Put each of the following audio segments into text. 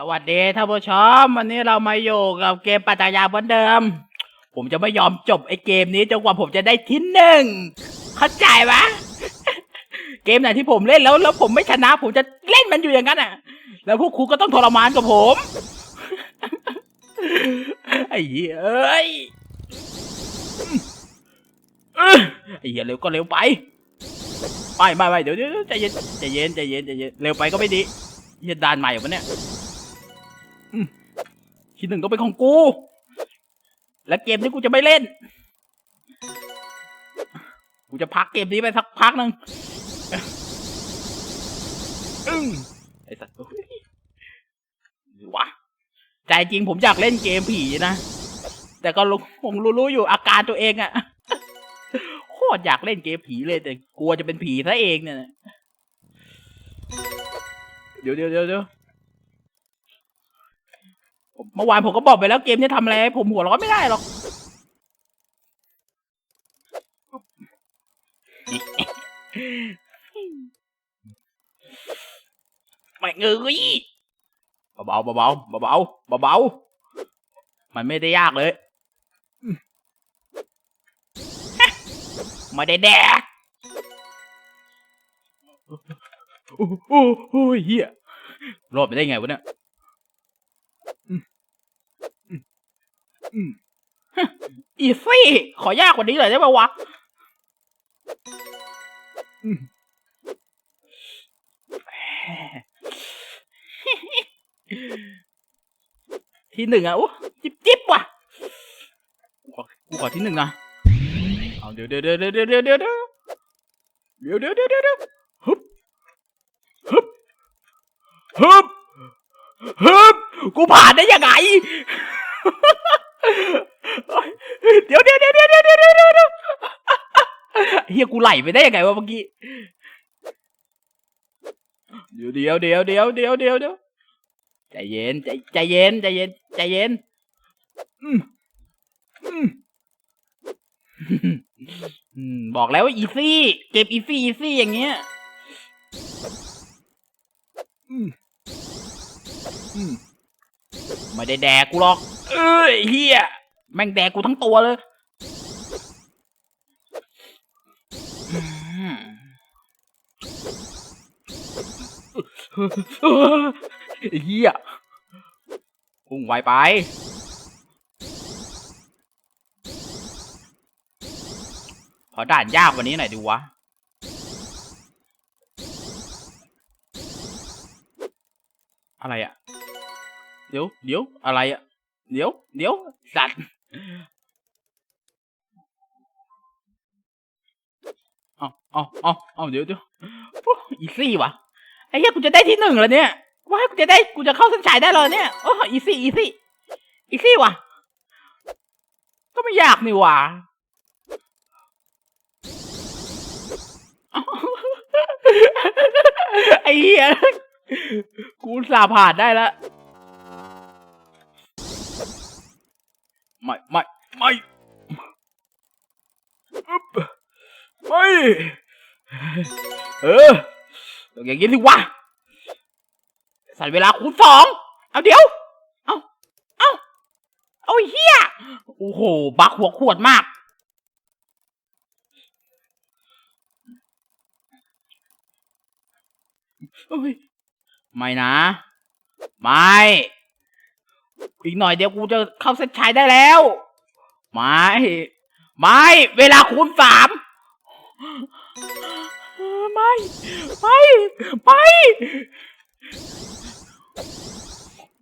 สวัสดีท่านผู้ชมวันนี้เรามาอยู่กับเกมปัตตายาเหมือนเดิม ผมจะไม่ยอมจบไอ้เกมนี้จนกว่าผมจะได้ที่หนึ่งเข้าใจปะเกมไหนที่ผมเล่นแล้ว แล้วผมไม่ชนะ ผมจะเล่นมันอยู่อย่างนั้นอะ แล้วพวกครูก็ต้องทรมานกับผม ไอ้เหี้ยเอ้ยเอ้ยไอ้เหี้ยเร็วก็เร็วไปไม่ไม่ไม่เดี๋ยวเดี๋ยวใจเย็นใจเย็นใจเย็นใจเย็นเร็วไปก็ไม่ดีเหี้ยดานใหม่เหร อวะเนี่ยที่หนึ่งต้องเป็นของกู และเกมนี้กูจะไม่เล่น กูจะพักเกมนี้ไปสักพักหนึ่งอึ้งไอ้สัตว์เอ้ยวะใจจริงผมอยากเล่นเกมผีนะ แต่ก็รู้ผมรู้ๆอยู่อาการตัวเองอะโคตรอยากเล่นเกมผีเลยแต่กลัวจะเป็นผีซะเองเนี่ย เดี๋ยวเดี๋ยวเดี๋ยว เมื่อวานผมก็บอกไปแล้วเกมนี้ทำอะไรให้ผมหัวร้อนไม่ได้หรอก ไม่เงยเบาๆเบาๆเบาๆเบาๆมันไม่ได้ยากเลย ไม่ได้แดกโอ้โหโอ้ยเฮียรอดไปได้ไงวะเนี่ย อีซี่ ขอยากกว่านี้เลยได้ไหมวะอืมที่หนึ่งอะโอ้จิบจิบว่ะ กูขอกูขอที่หนึ่งนะเอาเดี๋ยวเดี๋ยวเดี๋ยวเดี๋ยวเดี๋ยวเดี๋ยวเดี๋ยวเดี๋ยวเดี๋ยวเดี๋ยวเดี๋ยวฮึบฮึบฮึบฮึบกูผ่านได้ยังไง ไหลไปได้ยังไงวะเมื่อกี้ เดี๋ยวเดี๋ยวเดี๋ยวเดี๋ยวเดี๋ยวเดี๋ยวเดี๋ยวใจเย็นใจใจเย็นใจเย็นใจเย็น อืมอืมอืมบอกแล้วว่าอีซี่เก็บอีซี่อีซี่อย่างเงี้ยอืมอืมไม่ได้แดกกูหรอก เอ้ยเฮียแม่งแดกกูทั้งตัวเลย ไอ้เฮียพุ่งไวไป ขอด่านยากกว่านี้หน่อยดูวะ อะไรอะเดี๋ยว เดี๋ยว อะไรอะเดี๋ยว เดี๋ยว สัตว์เอาเอาเอาเอาเดี๋ยวเดี๋ยวอ้อีซี่วะ ไอ้เหี้ยกูจะได้ที่หนึ่งแล้วเนี่ยว่ากูจะได้กูจะเข้าเส้นชัยได้เลยเนี่ยโอ้อีซี่อีซี่อีซี่วะก็ไม่ยากนี่ว่าเอาไอ้เหี้ยกูสาผ่านได้แล้วไม่ไม่ไม่ไม่เออ อย่างนี้สิวะใส่เวลาคูณสองเอาเดี๋ยว เอาเอาเอาเฮียโอ้โห บักหัวขวดมาก ไม่นะ ไม่ อีกหน่อยเดี๋ยวกูจะเข้าเส้นชัยได้แล้ว ไม่ ไม่ เวลาคูณสาม ไม่ไม่ไม่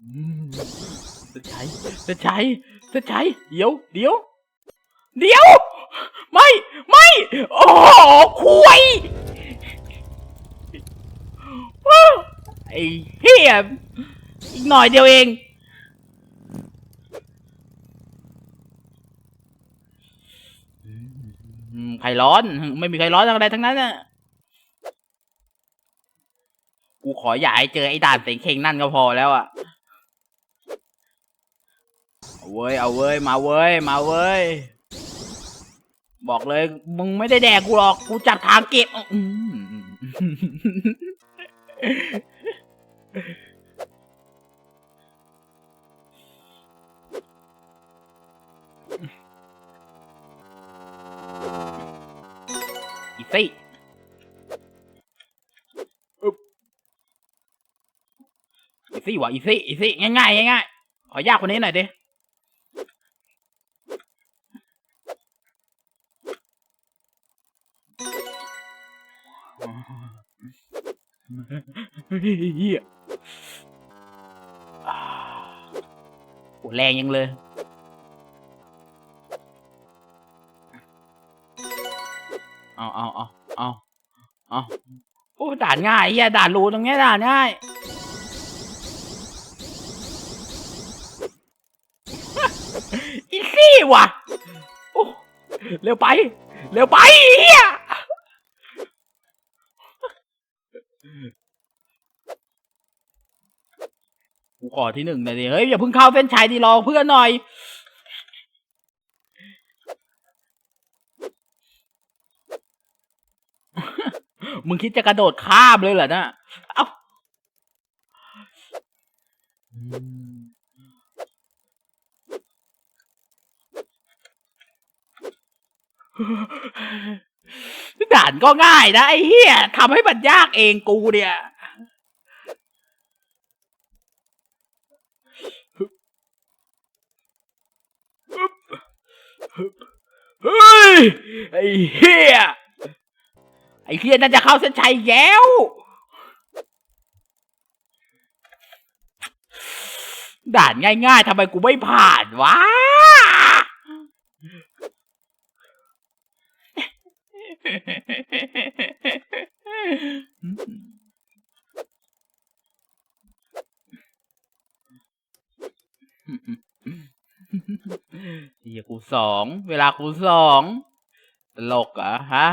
อืมเส้นชัยเส้นชัยเส้นชัยเดี๋ยวเดี๋ยวเดี๋ยว ไม่ไม่โอ้โหคุยไอ้เฮียอีกหน่อยเดียวเองอืมใครร้อน ไม่มีใครร้อนอะไรทั้งนั้นน่ะ กูขออย่าให้เจอไอ้ด่านเต็งเคงนั่นก็พอแล้วอะเอาเว้ย เอาเว้ย มาเว้ย มาเว้ย บอกเลย มึงไม่ได้แดกกูหรอก กูจับทางเก็บอืมอีซี่ ซี่ว่ะอีซี่อีซี่ง่ายง่ายง่ายขอยากกว่านี้หน่อยดิเฮียอ่าโหแรงยังเลยเอาเอาเอาเอาเอาโอ้ด่านง่ายเฮียด่านรูตรงเนี้ยด่านง่าย ว่ะโอ้เร็วไป เร็วไปเฮียกูขอที่หนึ่งหน่อยดิ เฮ้ย อย่าเพิ่งเข้าเส้นชัยดิรอเพื่อนหน่อย มึงคิดจะกระโดดข้ามเลยเหรอนะ เอ้าอืม ด่านก็ง่ายนะไอ้เหี้ยทำให้มันยากเองกูเนี่ย เฮ้ย ไอ้เหี้ย ไอ้เหี้ยน่าจะเข้าเส้นชัยแล้วด่านง่ายๆทำไมกูไม่ผ่านวะ เฮียกู สอง เวลากูสองตลกเหรอะฮะ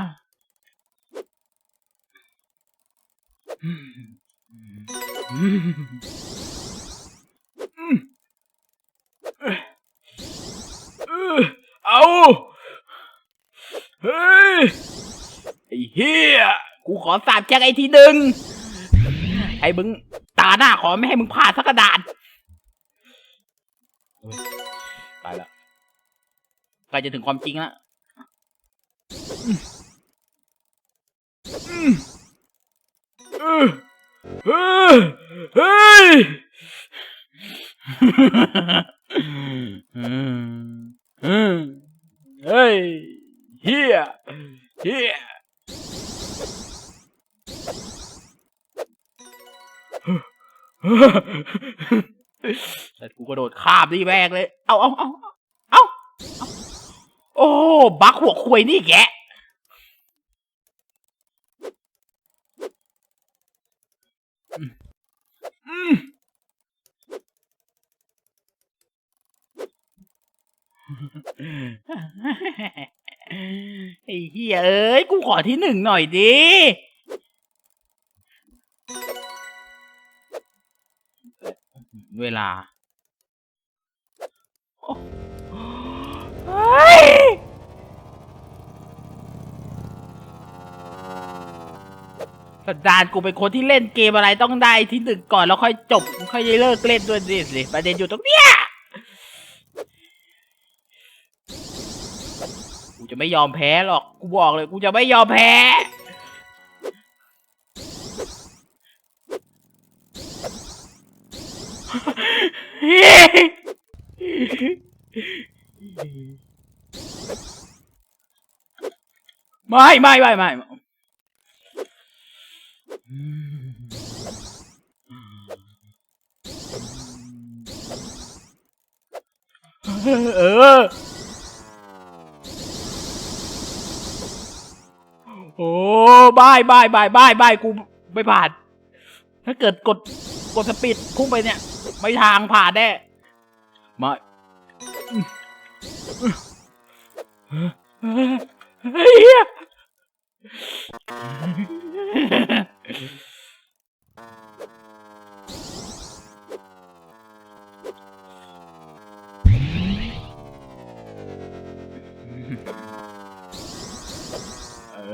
เอาเฮ้ย ไอ้เฮียกูขอสาบแจ็คไอ้ที่หนึ่งไอ้มึง ตาหน้าขอไม่ให้มึงพลาดสักกระดานเฮ้ยไปละใกลจะถึงความจริงล้วอืมอืมเฮ้ยเฮ้ยเฮียเฮียแต่กูกระโดดข้ามนี่แม่งเลย เอาเอาเอา โอ้บักหัวควยนี่แกะอืมไอ้เหี้ยเอ้ย กูขอที่หนึ่งหน่อยดิเวลา โอ้ สันดานกูเป็นคนที่เล่นเกมอะไรต้องได้ที่หนึ่งก่อนแล้วค่อยจบ ค่อยเลิกเล่นด้วยสิสิประเด็นอยู่ตรงเนี้ยกูจะไม่ยอมแพ้หรอกกูบอกเลยกูจะไม่ยอมแพ้ไม่ไม่ไม่ไม่ เออ โอ้บายบายบายบายบายกูไม่ผ่าน ถ้าเกิดกดกดสปีดพุ่งไปเนี่ย ไม่ทางผ่านแน่ไม่เฮ้ย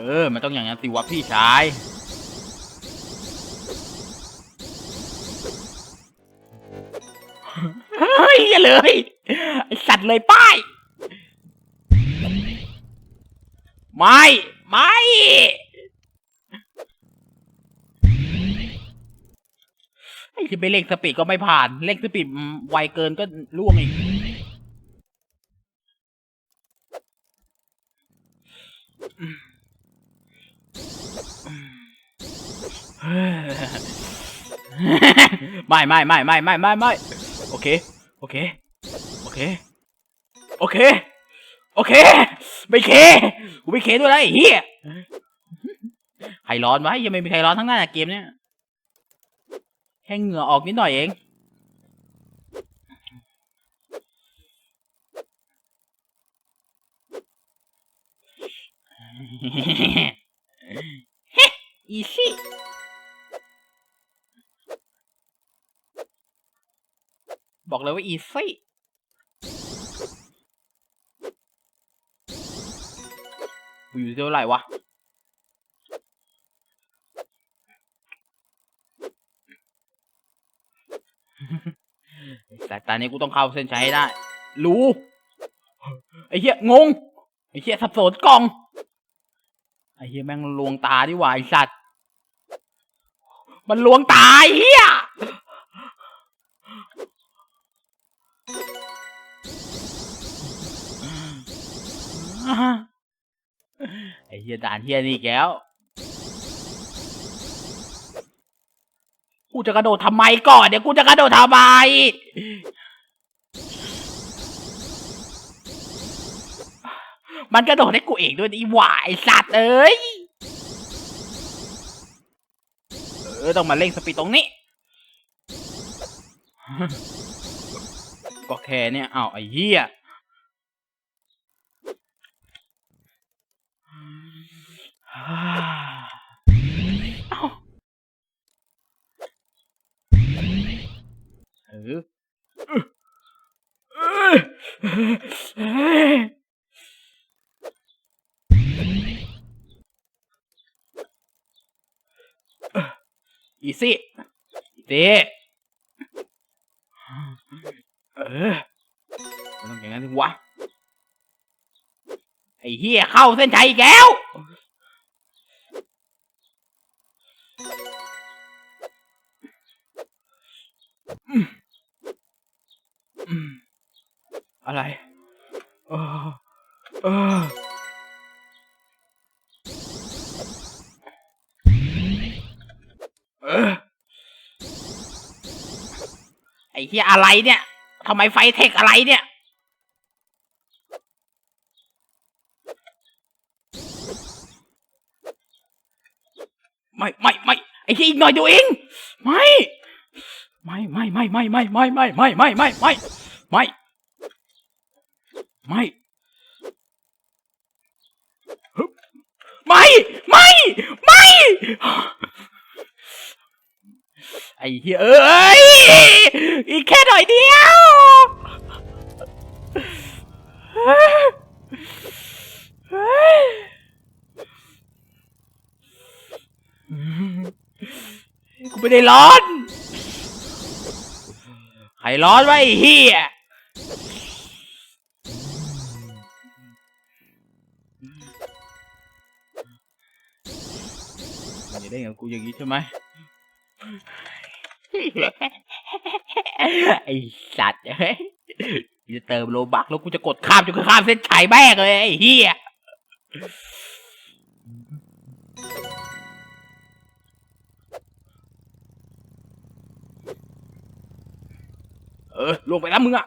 ออมันต้องอย่างนั้นสิวะพี่ชาย เฮ้ยอย่าเลย ไอสัตว์เลยป้าย ไม่ ไม่ ไอ้ที่ไปเร่งสปีดก็ไม่ผ่านเร่งสปีดไวเกินก็ล่วงอีก ไม่ไม่ไม่ไม่ไม่ไม่ไม่โอเค โอเค โอเค โอเค โอเค ไม่เค กูไม่เคด้วยไรเฮียใครร้อนวะยังไม่มีใครร้อนทั้งนั้นอะเกมเนี้ยแค่เหงื่อออกนิดหน่อยเอง เลยว่าอีซี่อยู่เท่าไหร่วะแต่ตอนนี้กูต้องเข้าเส้นชัยให้ได้ รู้ ไอ้เหี้ยงง ไอ้เหี้ยสับสนกล่อง ไอ้เหี้ยแม่งลวงตาดิวาไอ้สัตว์ มันลวงตาเหี้ย เหี้ยด่านเหี้ยนี่อีกแล้วกูจะกระโดดทำไมก่อนเดี๋ยวกูจะกระโดดทำไมมันกระโดดให้กูเองด้วยอีหวายสัตว์เอ้ยเออต้องมาเร่งสปีดตรงนี้ ก็แค่เนี่ยเอาไอ้เหี้ย เอาเออเออเอออีซี่อีซี่เออไม่ต้องอย่างนั้นสิวะ ไอ้เหี้ยเข้าเส้นชัยอีกแล้ว ออไอ้ที่อะไรเนี่ยทำไมไฟเทคอะไรเนี่ย ไม่ไม่ไม่ไอ้ที่อีกหน่อยดียวเอง ไม่ไม่ไม่ไม่ไม่ไม่ไม่ไม่ไม่ไม่ไม่ไม่ไม่ไม่ไม่ไม่ไม่ ไอ้เหี้ยเอ้ยอีกแค่หน่อยเดียวกูไม่ได้ร้อน ใครร้อนวะไอ้เฮียมันจะได้กับกูอย่างนี้ใช่ไหม ไอสัตว์เฮ้ยจะเติมโลบักแล้วกูจะกดข้ามจนข้ามเส้นชัยแม่งเลยไอ้เฮียเออ ลงไปแล้วมึงอะ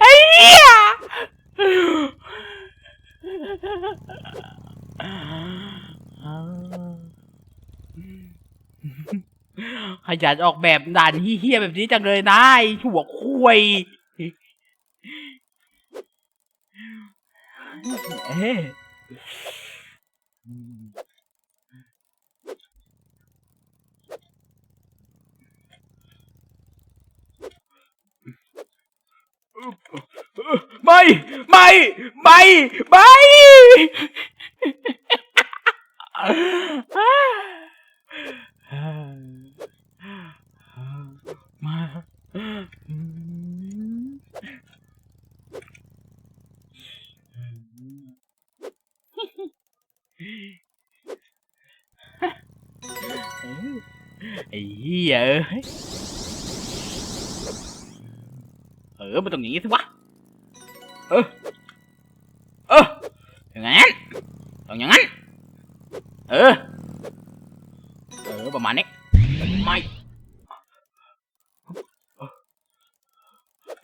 ไอ้เหี้ยขยันออกแบบด่านเฮี้ยแบบนี้จังเลยนะไอ้ชั่วคุยเอ๊ะ ไม่ ไม่ ไม่ ไม่ ออมันต้องอย่างงี้สิวะ เออ เออ อย่างนั้นต้องอย่างนั้น เออ เออ ประมาณนี้ ไม่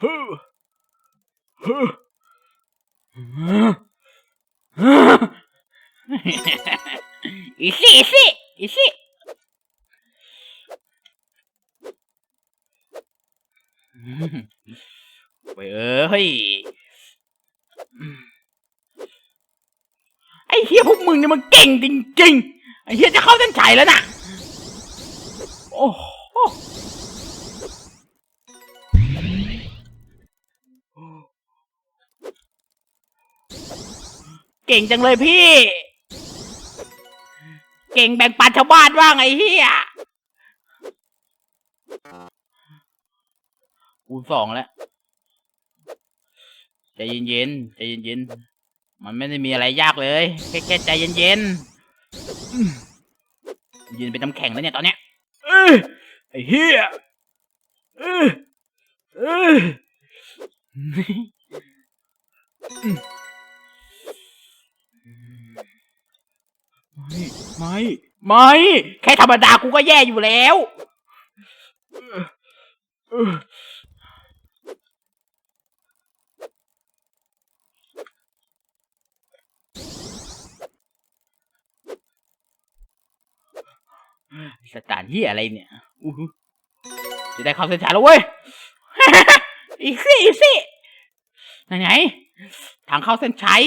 ฮึฮึอีซี่อีซี่อีซี่ ไปเอ้ยไอ้เฮียพวกมึงเนี่ยมันเก่งจริงๆ ไอ้เฮียจะเข้าเส้นชัยแล้วนะโอ้โหเก่งจังเลยพี่ เก่งแบ่งปันชาวบ้านว่างไอ้เฮียคูณสองแล้ว ใจเย็นๆใจเย็นๆมันไม่ได้มีอะไรยากเลย แค่แค่ใจเย็นๆยืนเป็นน้ำแข็งแล้วเนี่ยตอนเนี้ยเอ้ยไอ้เหี้ยเอ้ยเอ้ยไม่ไม่ไม่แค่ธรรมดากูก็แย่อยู่แล้ว สถานที่อะไรเนี่ยอู้หูจะได้เข้าเส้นชัยแล้วเว้ย อีกสิอีกสิไหนไหนทางเข้าเส้นชัย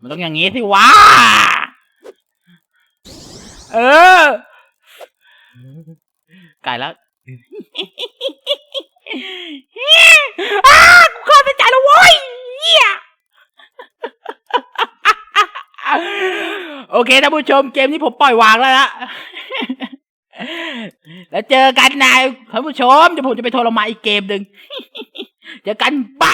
มันต้องอย่างงี้สิวะ เออไกลแล้ว อ้ากูเข้าเส้นชัยแล้วเว้ยเหี้ย โอ เคท่านผู้ชมเกมนี้ผมปล่อยวางแล้วนะแล้วเจอกันนายท่านผู้ชมเดี๋ยวผมจะไปโทรมาอีกเกมหนึ่งเจอกันบาย